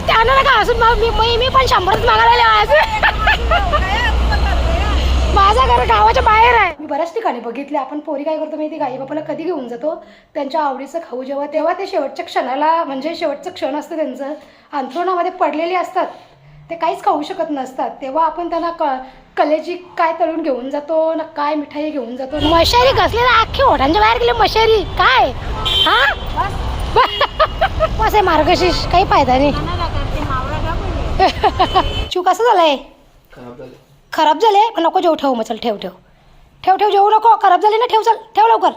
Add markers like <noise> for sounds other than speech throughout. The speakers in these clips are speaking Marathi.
तुम्ही त्यानं नका असून मी मी- मी पण शंभरच मागायला आले आज. माझा घर गावाच्या बाहेर आहे. मी बऱ्याच ठिकाणी बघितले. आपण पोरी काय करतो माहिती आई बापाला कधी घेऊन जातो? त्यांच्या आवडीचं खाऊ जेव्हा तेव्हा ते शेवटच्या क्षणाला म्हणजे शेवटचं क्षण असतं त्यांचं. अंथरुणामध्ये पडलेली असतात. ते काहीच खाऊ शकत नसतात. तेव्हा आपण त्यांना क कलेजी काय तळून घेऊन जातो ना काय मिठाई घेऊन जातो? मशारी घसले ना अख्खी ओढांच्या बाहेर गेली मशारी. काय? हा? <laughs> आहे मार्गशीर्ष काही फायदा नाही. <laughs> चू कसं झालंय? खराब झाले खराब झाले पण नको जेव ठेव मग चल ठेव ठेव. ठेव ठेव जेवू नको. खराब झाले ना ठेव चल. ठेव लवकर.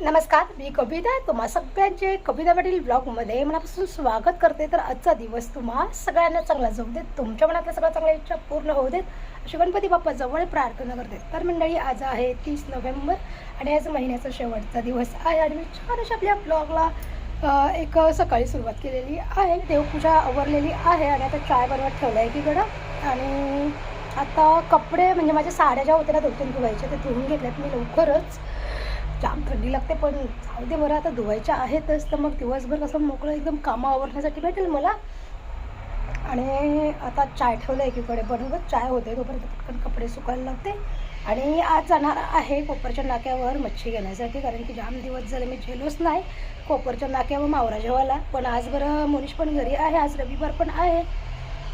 नमस्कार मी कविता तुम्हा सगळ्यांचे कविता पाटील ब्लॉगमध्ये मनापासून स्वागत करते. तर आजचा दिवस तुम्हा सगळ्यांना चांगला जाऊ देत. तुमच्या मनातल्या सगळ्या चांगल्या इच्छा पूर्ण होऊ देत. अशी गणपती बाप्पा जवळ प्रार्थना करते. तर मंडळी आज आहे तीस नोव्हेंबर. आणि आज महिन्याचा शेवटचा दिवस आहे आणि मी छान अशा आपल्या ब्लॉगला एक सकाळी सुरुवात केलेली आहे देवपूजा आवरलेली आहे आणि आता चाय बनवत ठेवलं आहे एकीकडं. आणि आता कपडे म्हणजे माझ्या साड्या ज्या होत्या ना दोन धुवायच्या ते धुवून घेतल्यात मी लवकरच. जाम थंडी लागते पण जाऊ दे बरं आता धुवायच्या आहेतच. तर मग दिवसभर कसं मोकळं एकदम कामं आवरण्यासाठी भेटेल मला. आणि आता चाय ठेवलं एकीकडे बनवत चाय होते तोपर्यंत पटकन कपडे सुकायला लागते आणि आज जाणार आहे कोपरच्या नाक्यावर मच्छी घेण्यासाठी कारण की जाम दिवस झाले मी झेलोच नाही कोपरच्या नाक्यावर मावरा जेवायला. पण आज बरं मुनीश पण घरी आहे आज रविवार पण आहे.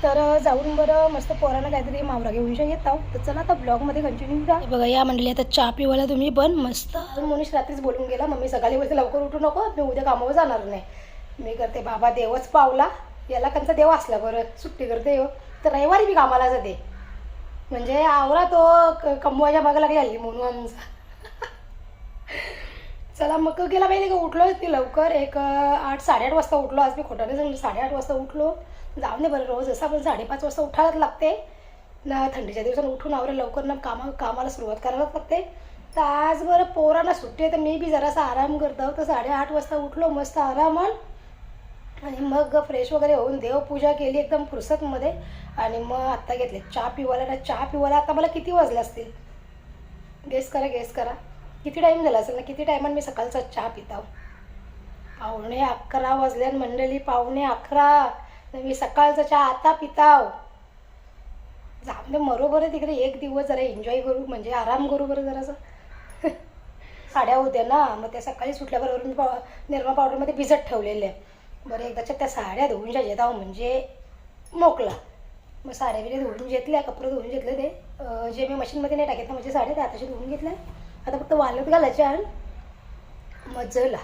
तर जाऊन बरं मस्त पोराला काहीतरी मावरा घेऊन येत आहोत. तर चला आता ब्लॉगमध्ये कंटिन्यू करा बघा या मंडळी आता चहा पिवायला तुम्ही पण मस्त. मुनीश रात्रीच बोलून गेला मम्मी सकाळी बोलते लवकर उठू नको मी उद्या कामावर जाणार नाही. मी करते बाबा देवच पावला. याला त्यांचा देव असला बरं सुट्टी करते हो. तर रविवारी मी कामाला जाते. म्हणजे आवरा तो क- कमवायच्या मागे लागली म्हणून आमचा. चला मग गेला पाहिजे का उठलोच मी लवकर? एक आठ साडेआठ वाजता उठलो आज मी खोटाने सांगितलं साडेआठ वाजता उठलो. जाऊन दे बरं रोज असं आपण साडेपाच वाजता उठायलाच लागते. ना थंडीच्या दिवसात उठून आवरे लवकर ना कामा कामाला सुरुवात करायलाच लागते. तर आज बरं पोरांना सुट्टी आहे तर मी बी जरासा आराम करतो तर साडेआठ वाजता उठलो मस्त आरामान आणि मग फ्रेश वगैरे होऊन देवपूजा केली एकदम फुरसतमध्ये. आणि मग आत्ता घेतले. चहा पिवायला ना चहा पिवायला आता मला किती वाजले असतील? गेस करा गेस करा. किती टाईम झाला असेल ना? किती टायमात मी सकाळचा चहा पिताव हो? पावणे अकरा वाजल्यान मंडळी पावणे अकरा. मी सकाळचा चहा आता पिताव हो. जाऊन दे बरोबर तिकडे. एक दिवस जरा एन्जॉय करू म्हणजे आराम करू बरं जरासं. <laughs> साड्या होत्या ना मग त्या सकाळी सुटल्याबरोबर मी पाव निर्मा पावडरमध्ये भिजत ठेवलेल्या. बरं एकदाच्या त्या साड्या धुवून जाऊ म्हणजे मोकला. मग साड्या बिड्या धुवून घेतल्या कपडे धुवून घेतले ते. जे मी मशीनमध्ये नाही टाकत ना म्हणजे साड्या त्या आताशी धुवून घेतल्या. आता फक्त वालत घालायच्या आणि मजला.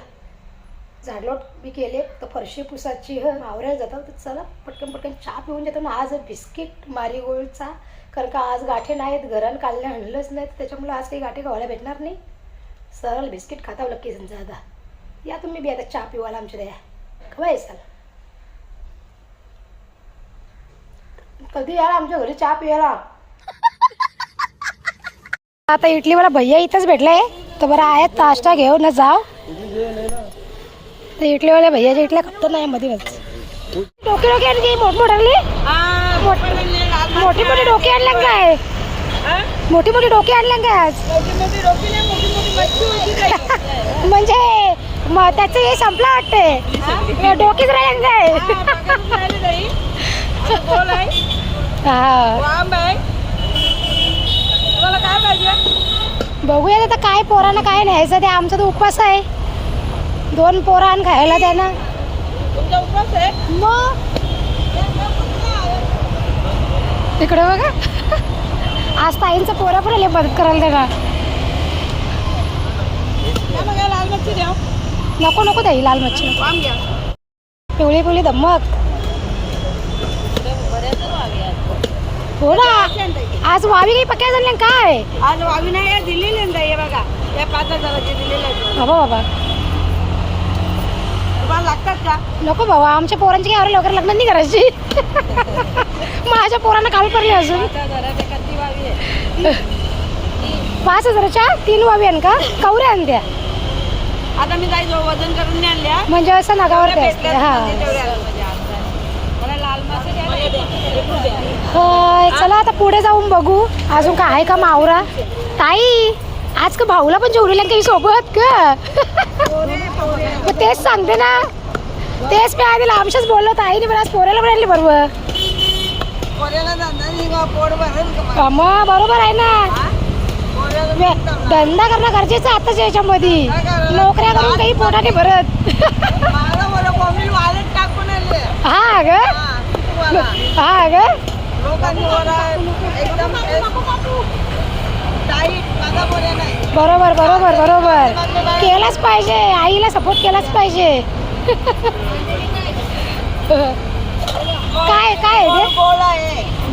झाडलोट मी केले तर फरशी पुसाची ह आवरायला जातात तर चला पटकन पटकन चहा पिऊन जातो मग आज बिस्किट मारीगोल्डचा कारण का आज गाठे नाहीत घरान कालने आणलंच नाही तर त्याच्यामुळे आज काही गाठे खावायला भेटणार नाही. सरळ बिस्किट खाता लक्की समजा आता. या तुम्ही बी आता चहा पिवायला आमच्या द्या. खवा कधी यार आमच्या घरी चहा पियाला आता इडलीवाला भैया इथंच भेटलाय. तर बरं आहे नाश्ता घेऊ ना जाव तर इडलीवाल्या भैयाच्या इटल्या खपत नाही मध्ये डोके डोके आणली मोठमोठाली मोठी मोठी डोके आणल्या काय? मोठी मोठी डोके आणल्या काय आज? म्हणजे म- त्याचं हे संपलं वाटते डोकीच राहिले काय? हा बघूया आता काय पोरांना काय न्यायचं ते आमचा तर उपवास आहे दोन पोरं आण खायला त्यांना मग तिकडे बघा. आज ताईंचं पोरं पण आले मदत करायला त्यांना नको नको ताई लाल मच्छी पिवळी पिवळी धम्मक. हो ना. आज वावी काही पक्या झाल्या काय? आज वावी नाही या दिलेले ना हे बघा. या पाच हजाराचे दिलेले आहेत. बाबा बाबा. तुम्हाला लागतात का? नको बाबा आमच्या पोरांची काही लवकर लग्न नाही करायची. <laughs> माझ्या पोरांना काल पडले अजून. पाच आहे. हजाराच्या तीन वावी आण का? कवऱ्या आण द्या आता मी जायचो वजन करून नाही आणल्या. म्हणजे असं नगावर हा. म्हणजे. मला लाल मासे चला आता पुढे जाऊन बघू. अजून काय आहे का मावरा? ताई आज का भाऊला पण जेवलेल्या काही सोबत का मग तेच सांगते ना. तेच मी आधी लांबशाच बोललो आईने पण आज पोऱ्याला पण आणली बरोबर. पोऱ्याला धंदा नाही का पोट भरेल का मला? मग बरोबर आहे ना. पोऱ्याला वे- धंदा करणं गरजेचं आहे आताच्या याच्यामध्ये. नोकऱ्या करून काही पोटाने भरत. मला मला टाकून आले हा ग. हा. हा ग. एकदम बरोबर बरोबर बरोबर. केलंच पाहिजे. आईला सपोर्ट केलाच पाहिजे. काय काय आहे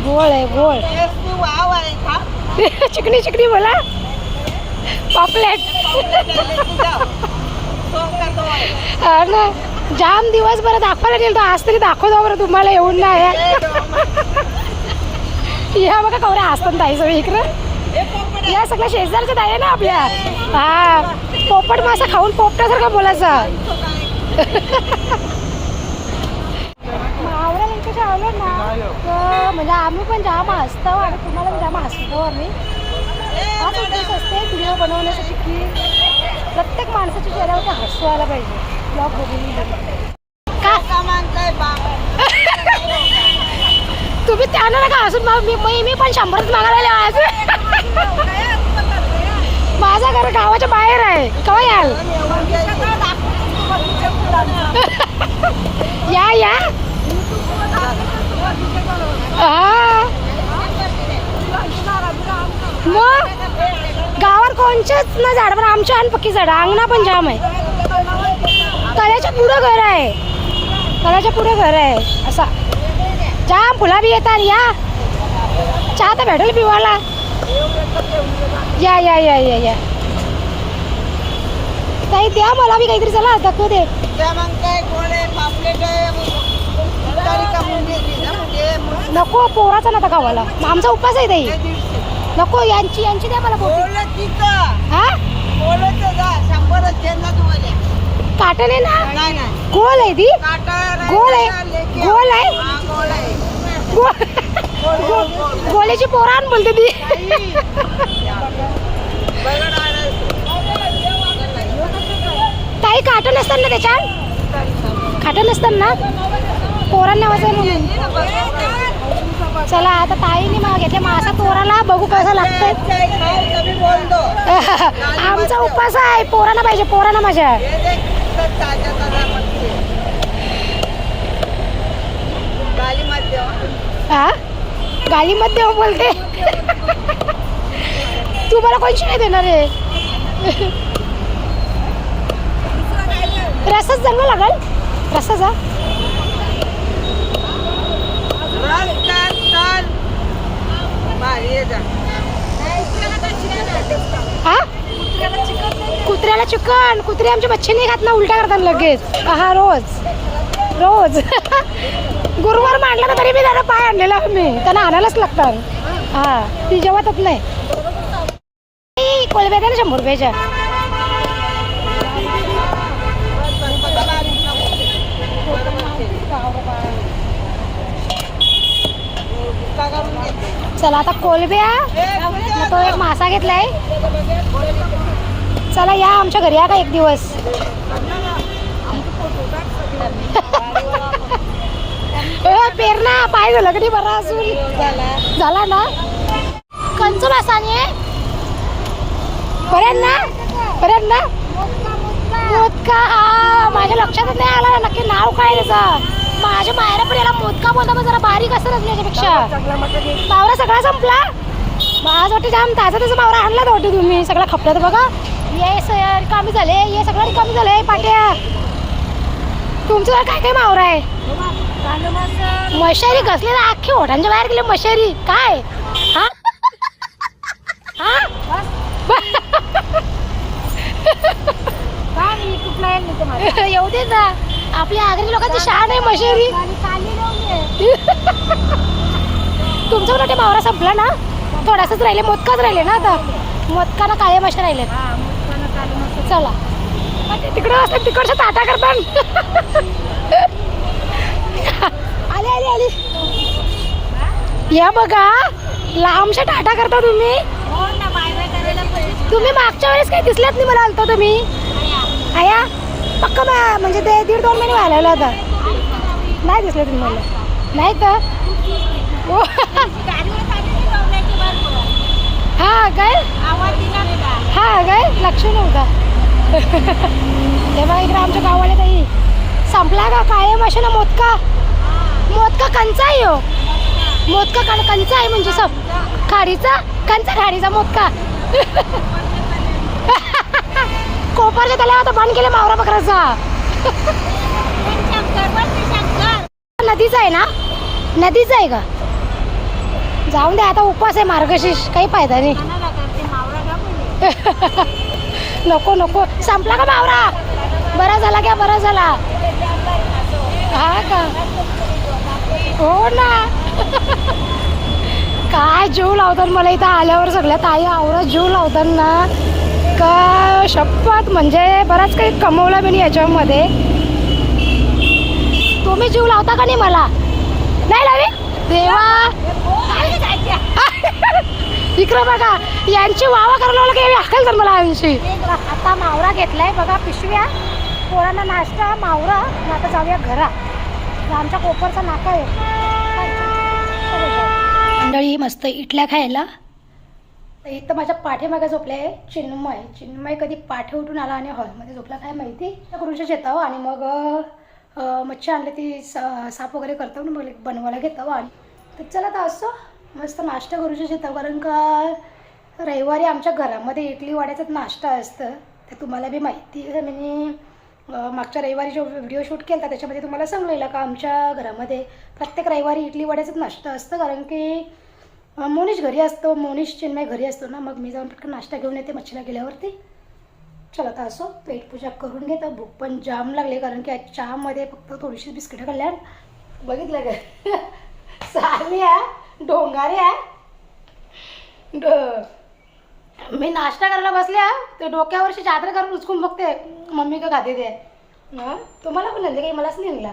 गोळ आहे. गोळ वाव आहे चिकनी चिकनी बोला. पॉपलेट. ना जाम दिवसभर दाखवायला गेलो आज तरी दाखवतो बरं तुम्हाला येऊन नाही. या बघा कवऱ्या हसतात ताई सगळी इकडं. या सगळ्या शेजारच्या ताई आहे ना आपल्या. हा पोपट मासा खाऊन पोपटासारखं बोलायचं. मावळ्या इकडे आलो ना तर म्हणजे आम्ही पण जाम हसतो आणि तुम्हाला पण जाम हसतो आम्ही. हाच उद्देश असते व्हिडिओ बनवण्यासाठी की प्रत्येक माणसाच्या चेहऱ्यावरती हसू आला पाहिजे. ब्लॉग बघून. तुम्ही त्यानं नका असून मग मी मी- मी पण शंभरच मागायला आज. माझं घर गावाच्या बाहेर आहे. केव्हा याल? या या. मग? गावात कोणचेच ना झाड पण आमच्या आणि पक्की झाड. अंगणा पण जाम आहे. तळ्याच्या पुढं घर आहे. तळ्याच्या पुढं घर आहे. असा. जाम फुला बी येतात या। चहा तर भेटेल पिवायला या या या या या। ताई द्या मला बी काहीतरी चला दाखवू दे। नको पोराचा नका खावाला आमचा उपास आहे ताई नको यांची यांची द्या मला पोटी. हा? काटन आहे ना? गोल आहे ती. गोल आहे. गोल आहे. गोल्याची पोरान बोलते ती. ताई काटन असतात ना त्याच्यात खाट नसतात ना पोरांना वाजव म्हणून. चला आता ताईने मग घेतले मासा पोराला बघू कसं लागतंय. <laughs> आमचा उपास आहे. पोरांना पाहिजे पोरांना माझ्या हा? गालीमध्ये हो बोलते. तू मला कोणची नाही देणार आहे रसच जन्म लागल. रसाचा हा? कुत्र्याला चिकन. कुत्रे आमचे बच्चे नाही खात ना उलटा करतात लगेच. हा रोज. रोज. <laughs> गुरुवार मांडला तर तरी मी त्याला पाय आणलेला मी त्यांना आणायलाच लागतात हा ती जेवतच नाही. ई, कोलब्या द्या ना शंभर रुपयाच्या? चला आता कोलब्या तो एक मासा घेतलाय. चला या आमच्या घरी या का एक दिवस. पेरणा पाय झालं कधी बरा असून झाला ना? कंचू मासाने बऱ्यात ना? बऱ्यात ना? मोदका माझ्या लक्षातच नाही आला ना नक्की नाव काय त्याचं? माझ्या मायरा पण याला मोदका बोलता पण जरा बारीक असं याच्यापेक्षा मावरा सगळा संपला? माझ वाटते जाम ताजा ताजा मावरा आणला वाटते तुम्ही. सगळा खपल्यात बघा. ये स- कमी झाले ये सगळं रिकामी झालंय पाट्या. तुमचं काय काय मावरा आहे? मशारी कसले अख्खे ओठांच्या बाहेर गेले मशारी. काय? हा? येऊ दे ना. आपल्या आगरी लोकांची शान आहे मशारी. तुमचा मोठे मावरा संपला ना? थोडासाच राहिले मोदकाच राहिले ना आता? मोदकानं काळे मशा राहिले चला. तिकडं असतात तिकडच्या ताटा करतात आले आले आले. या बघा लांबशा टाटा करता तुम्ही. तुम्ही मागच्या वेळेस काही दिसल्यात नाही मला आलतो तुम्ही. आया पक्का मा- म्हणजे ते दीड दोन महिने व्हायला होता. नाही दिसलं तुम्ही मला. नाही तर. हा काय हा काय लक्ष नव्हता. <laughs> तेव्हा इकडे आमच्या गावाला काही संपला का कायम असे ना मोदका? मोदका कंचा आहे हो. मोदका कण कंचा आहे म्हणजे सब. खाडीचा? कंचा खाडीचा मोदका. <laughs> कोपरच्या त्याला आता बंद केले मावरा बकराचा. <laughs> नदीचा आहे ना? नदीचा आहे का? जाऊन दे आता उपवास आहे मार्गशीर्ष. काही फायदा नाही. नको नको. संपला का मावरा बरा झाला क्या बरा झाला. हा का? हो ना. <laughs> काय जीव लावतात मला इथं आल्यावर सगळ्या ताई आवरा जीव लावतात ना. का शपथ म्हणजे बराच काही कमवला मी याच्यामध्ये. तुम्ही जीव लावता का नाही मला? नाही लावे? देवा. <laughs> इकडं बघा यांची वावा करायला लागलं की हाकल तर मला यांची. आता मावरा घेतलाय बघा पिशव्या. पोरांना नाश्ता मावरा. आता जाऊया घरा. आमच्या कोपरचा नाका आहे. मंडळी मस्त इटल्या खायला. तर इथं माझ्या पाठीमागे झोपले आहे चिन्मय. चिन्मय कधी पाठे उठून आला आणि हॉलमध्ये झोपला काय माहिती? गुरुच्या शेतावं आणि मग मच्छी आणली ती सा- साफ वगैरे करतो मग बनवायला घेतो. आणि तर चला तर असं. मस्त नाश्ता करू शकता कारण का रविवारी आमच्या घरामध्ये इडली वाड्याचाच नाश्ता असतं. ते तुम्हाला बी माहिती आहे म्हणजे, मी मागच्या रविवारी जो व्हिडिओ शूट केला होता त्याच्यामध्ये तुम्हाला सांगलेलं का आमच्या घरामध्ये प्रत्येक रविवारी इडली वड्याचाच नाश्ता असतं कारण की मोनिश घरी असतो मोनिश चिन्मय घरी असतो ना मग मी जाऊन पटकन नाश्ता घेऊन येते मच्छीला गेल्यावरती. चला आता असो पेटपूजा करून घेतो भूक पण जाम लागले कारण की आज चहामध्ये फक्त थोडीशी बिस्किटं खाल्ल्या बघितलं का? <laughs> साल्या डोंगाऱ्या ड मी नाश्ता करायला बसल्या ते डोक्यावरची चादर करून उचकून बघते. मम्मी का खाते ते? तुम्हाला पण नाही काही मलाच नाही निघला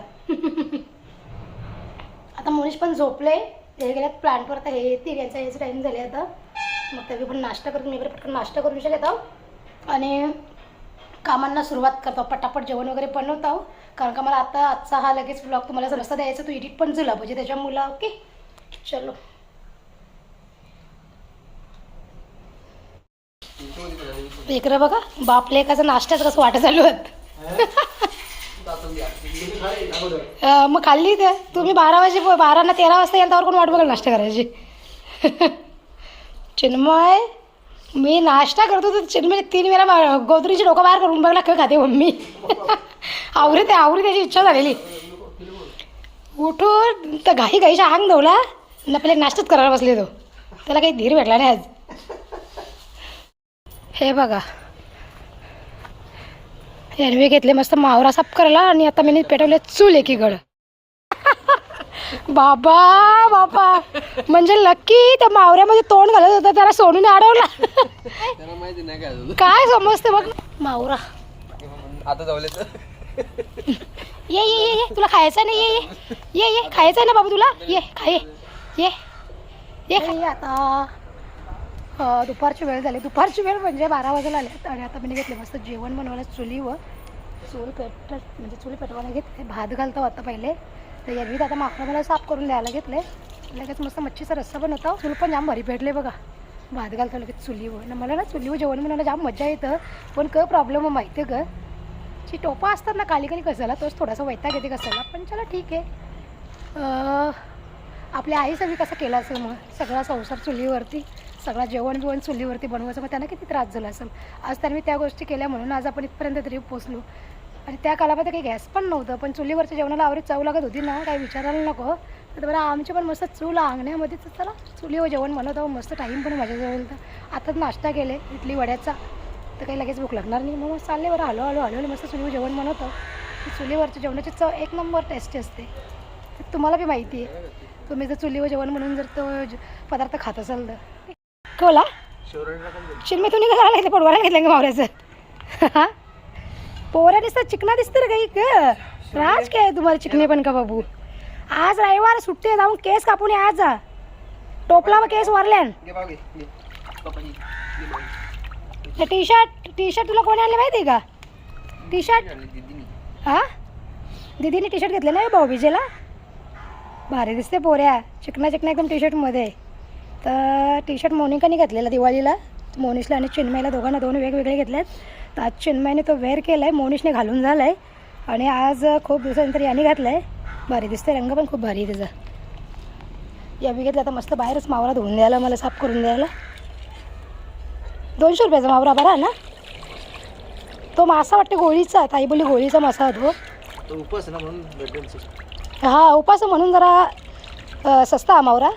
आता मोनिश पण झोपले. हे गेल्यात प्लांटवर आता हे येतील यांचा यायचं टाईम झाले आता. मग तरी पण नाश्ता करून मी पटकन नाश्ता करून आहो आणि कामांना सुरुवात करतो. पटापट जेवण वगैरे बनवतो. कारण का मला आता आजचा हा लगेच ब्लॉग तुम्हाला समजता द्यायचा तू एडिट पण झाला म्हणजे त्याच्या मुला ओके चलो. इकडं बघा बाप लेकाचा नाश्ताच कसं वाटत चालू आहेत मग खाल्ली ते तुम्ही बारा वाजे बारा ना तेरा वाजता याल त्यावर कोण वाट बघाल नाश्ता करायची? चिन्मय मी नाश्ता करतो तर चिन्मय तीन वेळा गोदरीची डोकं बाहेर करून बघला खेळ खाते मम्मी? आवरी ते आवरी त्याची इच्छा झालेली. उठून तर घाई घाईच्या आंग धवला. न पहिले नाश्ताच करायला बसले तो त्याला काही धीर भेटला नाही आज. हे बघा. एरवे घेतले मस्त मावरा साफ करायला आणि आता मी पेटवले चूल एकीकडं. बाबा बाबा. म्हणजे लकी त्या मावऱ्यामध्ये तोंड घालत होता त्याला सोडून अडवला. काय समजते बघ. मावरा. आता ये ये ये तुला खायचं नाही ये ये. ये ये. खायचं ना बाबा तुला? ये खाये ये. ये ये आता. दुपारची वेळ झाली. दुपारची वेळ म्हणजे बारा वाजायला आले आणि आता मी घेतले मस्त जेवण बनवायला चुलीवर चूल पेट म्हणजे चुली पेटवायला घेतले. भात घालतो आता पहिले. तर यांनी आता माकडं मला साफ करून द्यायला घेतले. लगेच मस्त मच्छीचा रस्सा बनवतो. चूल पण जाम भरी भेटले बघा. भात घालतो लगेच चुलीवर आणि मला ना चुलीवर जेवण बनवायला जाम मजा येतं. पण क प्रॉब्लेम माहिती आहे का जी टोपा असतात ना काली काली कसाला तोच थोडासा वैताग येते कसाला पण चला ठीक आहे. आपल्या आईचं बी कसं केलं असेल मग? सगळा संसार चुलीवरती सगळा जेवण बिवण चुलीवरती बनवायचं मग त्यांना किती त्रास झाला असेल? आज त्यांनी त्या गोष्टी केल्या म्हणून आज आपण इथपर्यंत तरी पोचलो आणि त्या कालामध्ये काही गॅस पण नव्हतं पण चुलीवरच्या जेवणाला आवडी चव लागत होती ना काही विचारायला नको तर बरं आमची पण मस्त चूल अंगण्यामध्ये तर चला चुलीवर जेवण बनवतो मस्त टाईम पण माझ्याजवळ. तर आताच नाश्ता केले इडली वड्याचा. तर काही लगेच भूक लागणार नाही. मग चालले बरं हळू हळू हळू मस्त चुलीवर जेवण बनवतं. चुलीवरच्या जेवणाची चव एक नंबर टेस्टी असते. तुम्हाला बी माहिती आहे. तुम्ही जर चुलीवर जेवण म्हणून जर तो पदार्थ खात असाल तर. कोला चिन्मय तुम्ही कसं आला पडवायला घेतलं का मावऱ्याचं? हा? पोऱ्या दिसतात चिकना दिसतं रे काही क राज काय तुम्हाला चिकने पण का बाबू? आज रविवार सुट्टी आहे, जाऊन केस कापून आज. जा टोपला व केस वरल्यान. टी शर्ट टी शर्ट तुला कोणी आणले माहिती आहे का? टी शर्ट हा? दीदीने टी शर्ट घेतलं ना भाऊ विजेला? भारी दिसते पोऱ्या. चिकना चिकना एकदम टी शर्टमध्ये तर टी शर्ट मोनिकाने घेतलेला दिवाळीला. मोनिशला आणि चिन्मयला दोघांना दोन वेगवेगळे घेतलेत. तर आज चिन्मयने तो वेअर केला आहे मोनिशने घालून झाला आहे आणि आज खूप दिवसानंतर याने घातलं आहे भारी दिसते रंग पण खूप भारी आहे त्याचा. या मी घेतला आता मस्त बाहेरच मावरा धुवून द्यायला मला साफ करून द्यायला. दोनशे रुपयाचा मावरा बरा ना? तो मासा वाटते गोळीचा ताई बोली गोळीचा मासा तो. ना म्हणून हा उपास म्हणून जरा सस्ता हा मावरा.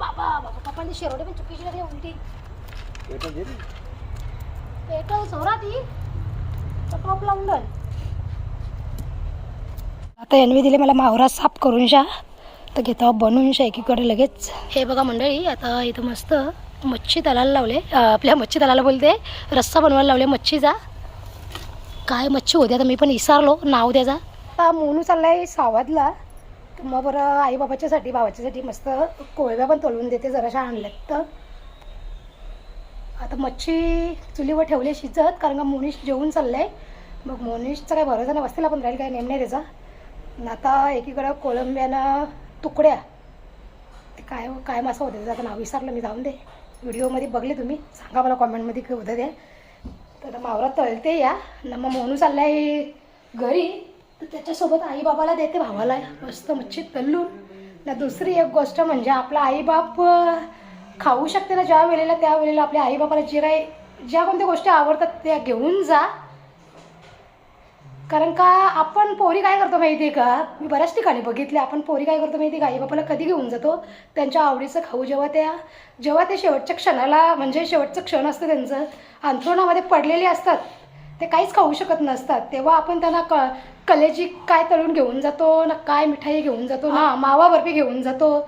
बाबा बाबा पप्पांनी शेरोडे पण चुकीची लागली उलटी पेटल सोरा ती टॉप लावून डन आता एनवी दिले मला मावरा साफ करून शा. तर घेता बनवून शा एकीकडे लगेच. हे बघा मंडळी आता इथं मस्त मच्छी तलाला लावले आपल्या मच्छी तलाला बोलते रस्सा बनवायला लावले मच्छीचा काय मच्छी होती आता मी पण विसारलो नाव त्याचा आता मोनू चाललाय सावादला तर मग बरं आई बाबाच्यासाठी भावाच्यासाठी मस्त कोळव्या पण तोलवून देते जराशा आणल्यात तर. आता मच्छी चुलीवर ठेवली शिजत कारण का मोनिश जेवून चाललंय. मग मोनिशचा काय भरोसा नाही वस्तीला पण राहील काय नेम नाही त्याचा. आता एकीकडं कोळंब्यानं तुकड्या. ते काय काय मासा होते त्याचं आता नाव विसरलं मी जाऊन दे. व्हिडिओमध्ये बघले तुम्ही सांगा मला कॉमेंटमध्ये काय होतं ते तर आता मावरा तळते या. न मग मोनू चालला आहे घरी. तर त्याच्यासोबत आईबाबाला देते भावाला. मस्त मच्छी तल्लून. ना दुसरी एक गोष्ट म्हणजे आपला आईबाप खाऊ शकते ना ज्या वेळेला त्या वेळेला आपल्या आईबापाला जे काही ज्या कोणत्या गोष्टी आवडतात त्या घेऊन जा. कारण का आपण पोरी काय करतो माहिती आहे का? मी बऱ्याच ठिकाणी बघितले आपण पोरी काय करतो माहिती आहे का? आई बापाला कधी घेऊन जातो? त्यांच्या आवडीचं खाऊ जेव्हा त्या जेव्हा ते शेवटच्या क्षणाला म्हणजे शेवटचं क्षण असतं त्यांचं अंथरुणामध्ये पडलेले असतात ते काहीच खाऊ शकत नसतात. तेव्हा आपण त्यांना क कलेजी काय तळून घेऊन जातो ना काय मिठाई घेऊन जातो ना मावा बर्फी घेऊन जातो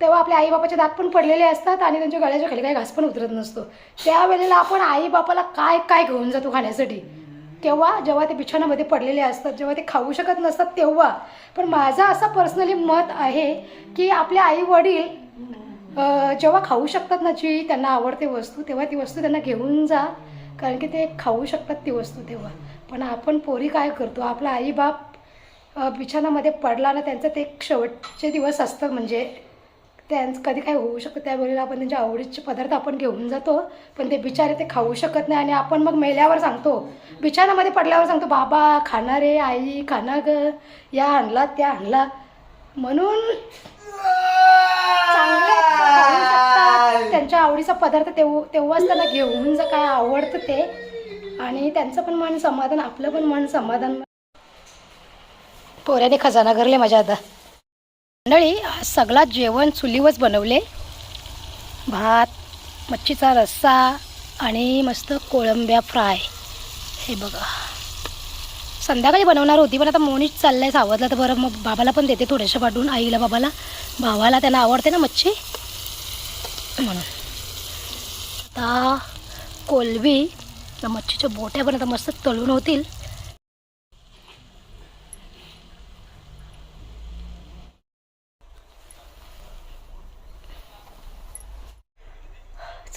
तेव्हा आपल्या आई बापाचे दात पण पडलेले असतात आणि त्यांच्या गळ्याच्या खाली काही घास पण उतरत नसतो. त्यावेळेला आपण आई बापाला काय काय घेऊन जातो खाण्यासाठी? तेव्हा जेव्हा ते बिछाणामध्ये पडलेले असतात जेव्हा ते खाऊ शकत नसतात तेव्हा. पण माझं असं पर्सनली मत आहे की आपले आई वडील जेव्हा खाऊ शकतात ना जी त्यांना आवडते वस्तू तेव्हा ती वस्तू त्यांना घेऊन जा. कारण की ते खाऊ शकतात ती वस्तू तेव्हा. पण आपण पोरी काय करतो? आपला आईबाप अं, बिछाणामध्ये पडला ना त्यांचं ते एक शेवटचे दिवस असतं. म्हणजे त्यांचं कधी काय होऊ शकतं त्यावेळेला आपण त्यांच्या आवडीचे पदार्थ आपण घेऊन जातो पण ते बिचारे ते खाऊ शकत नाही आणि आपण मग मेल्यावर सांगतो बिचारामध्ये पडल्यावर सांगतो बाबा खाणार रे आई खाना ग या आणला त्या आणला. म्हणून त्यांच्या आवडीचा पदार्थ तेव्हा तेव्हाच त्यांना घेऊन जा काय आवडतं ते. आणि त्यांचं पण मन समाधान आपलं पण मन समाधान. पोऱ्याने खजाना घरले माझ्या आता मंडळी आज सगळा जेवण चुलीवरच बनवले. भात मच्छीचा रस्सा आणि मस्त कोळंब्या फ्राय. हे बघा. संध्याकाळी बनवणार होती पण आता मोनीच चाललं आहे सावधला तर बरं मग बाबाला पण देते थोडेसे पाठवून आईला बाबाला. भावाला त्यांना आवडते ना मच्छी? म्हणून. आता कोलबी मच्छीच्या बोट्या पण आता मस्त तळून होतील.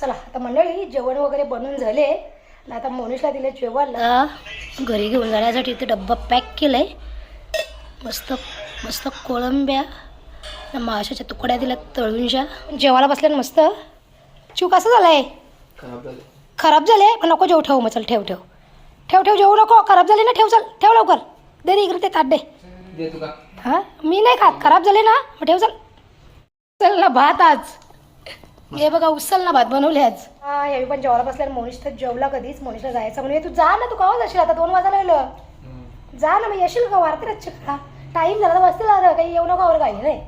चला आता मंडळी जेवण वगैरे बनवून झाले. आणि आता मोनिशला दिले जेवायला घरी घेऊन जाण्यासाठी इथे डब्बा पॅक केला आहे मस्त मस्त कोळंब्या माशाच्या तुकड्या दिल्या तळूनच्या जेवायला बसल्या मस्त. चिव कसं झालं आहे खराब झाले. खराब झाले? पण नको जेव ठेव मग चल ठेव ठेव. ठेव ठेव जेवू नको. खराब झाले ना ठेव चल. ठेव लवकर. दे इकडे ते ताट दे. हां? मी नाही खात. खराब झाले ना मग ठेव चल. चल ना भात आज. हे बघा उचल ना भात बनवले आज. हा हे पण जेवायला बसल्या मोनिश तर जेवला कधीच. मोनिशला जायचं म्हणजे तू जा ना तू केव्हा जाशील आता? दोन वाजायला गेलं जा ना मग येशील का? वारते रच्चे का टाईम झाला तर बसतील आता. काही येऊ नका वर काही नाही.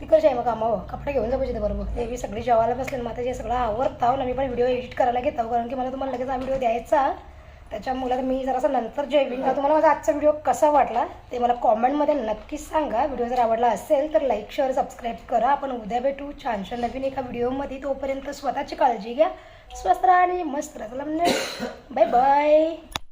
तिकडचे आहे मग कामावं कपडे घेऊन जा पाहिजे बरोबर. ते मी सगळी जेवायला बसले ना आता जे सगळं आवडताव ना. मी पण व्हिडिओ एडिट करायला घेतो कारण की मला तुम्हाला लगेच हा व्हिडिओ द्यायचा. त्याच्यामुळे मी जरासं नंतर जेवीन. का तुम्हाला माझा आजचा व्हिडिओ कसा वाटला ते मला कॉमेंटमध्ये नक्कीच सांगा. व्हिडिओ जर आवडला असेल तर लाईक शेअर सबस्क्राईब करा. आपण उद्या भेटू छानशा नवीन एका व्हिडिओमध्ये. तोपर्यंत स्वतःची काळजी घ्या. स्वस्त राहा आणि मस्त राहा. चला म्हणजे बाय बाय